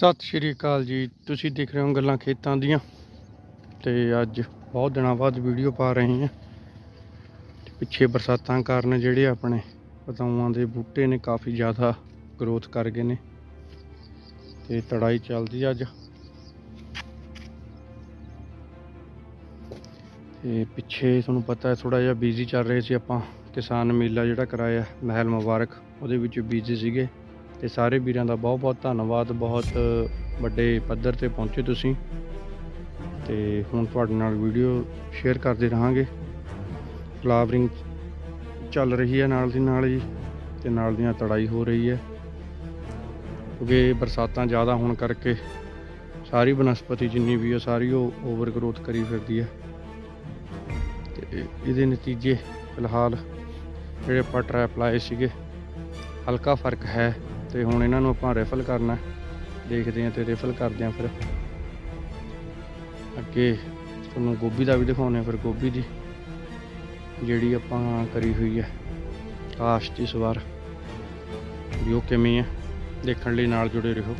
ਸਤਿ ਸ਼੍ਰੀ ਅਕਾਲ ਜੀ। ਤੁਸੀਂ ਦੇਖ ਰਹੇ ਹੋ ਗੱਲਾਂ ਖੇਤਾਂ ਦੀਆਂ। ਤੇ ਅੱਜ ਬਹੁਤ ਦਿਨਾਂ ਬਾਅਦ ਵੀਡੀਓ ਪਾ ਰਹੇ ਹਾਂ। ਪਿੱਛੇ ਬਰਸਾਤਾਂ ਕਾਰਨ ਜਿਹੜੇ ਆਪਣੇ ਪਤਾਵਾਂ ਦੇ ਬੂਟੇ ਨੇ ਕਾਫੀ ਜ਼ਿਆਦਾ ਗਰੋਥ ਕਰ ਗਏ ਨੇ। ਤੇ ਤੜਾਈ ਚੱਲਦੀ ਅੱਜ। ਤੇ ਪਿੱਛੇ ਤੁਹਾਨੂੰ ਪਤਾ ਹੈ ਥੋੜਾ ਜਿਹਾ ਬਿਜ਼ੀ ਚੱਲ ਰਹੇ ਸੀ ਆਪਾਂ। ਕਿਸਾਨ ਮੇਲਾ ਜਿਹੜਾ ਕਰਾਇਆ, ਮਹਿਲ ਮੁਬਾਰਕ। ਉਹਦੇ ਵਿੱਚ ਬਿਜ਼ੀ ਸੀਗੇ। ਤੇ ਸਾਰੇ ਵੀਰਾਂ ਦਾ ਬਹੁਤ ਬਹੁਤ ਧੰਨਵਾਦ, ਬਹੁਤ ਵੱਡੇ ਪੱਧਰ ਤੇ ਪਹੁੰਚੇ ਤੁਸੀਂ। ਤੇ ਹੁਣ ਤੁਹਾਡੇ ਨਾਲ ਵੀਡੀਓ ਸ਼ੇਅਰ ਕਰਦੇ ਰਹਾਂਗੇ। ਫਲਾਵਰਿੰਗ ਚੱਲ ਰਹੀ ਹੈ ਨਾਲ ਦੀ ਨਾਲ ਜੀ ਤੇ ਨਾਲ ਦੀਆਂ ਤੜਾਈ ਹੋ ਰਹੀ ਹੈ। ਕਿਉਂਕਿ ਬਰਸਾਤਾਂ ਜ਼ਿਆਦਾ ਹੋਣ ਕਰਕੇ ਸਾਰੀ ਬਨਸਪਤੀ ਜਿੰਨੀ ਵੀ ਹੈ, ਸਾਰੀ ਉਹ ਓਵਰ ਗਰੋਥ ਕਰੀ ਫਿਰਦੀ ਹੈ। ਤੇ ਇਹਦੇ ਨਤੀਜੇ ਫਿਲਹਾਲ ਜਿਹੜੇ ਆਪਾਂ ਟਰੈਪ ਲਾਏ ਸੀਗੇ, ਹਲਕਾ ਫ਼ਰਕ ਹੈ। ਤੇ ਹੁਣ ਇਹਨਾਂ ਨੂੰ ਆਪਾਂ ਰੈਫਲ ਕਰਨਾ ਦੇਖਦੇ ਹਾਂ ਤੇ ਰੈਫਲ ਕਰਦੇ ਹਾਂ ਫਿਰ। ਅੱਗੇ ਤੁਹਾਨੂੰ ਗੋਭੀ ਦਾ ਵੀ ਦਿਖਾਉਂਦੇ ਹਾਂ ਫਿਰ, ਗੋਭੀ ਦੀ ਜਿਹੜੀ ਆਪਾਂ ਕਰੀ ਹੋਈ ਹੈ। ਕਾਸ਼ਤ ਇਸ ਵਾਰ ਵੀ ਉਹ ਕਿਵੇਂ ਹੈ, ਦੇਖਣ ਲਈ ਨਾਲ ਜੁੜੇ ਰਹੋ।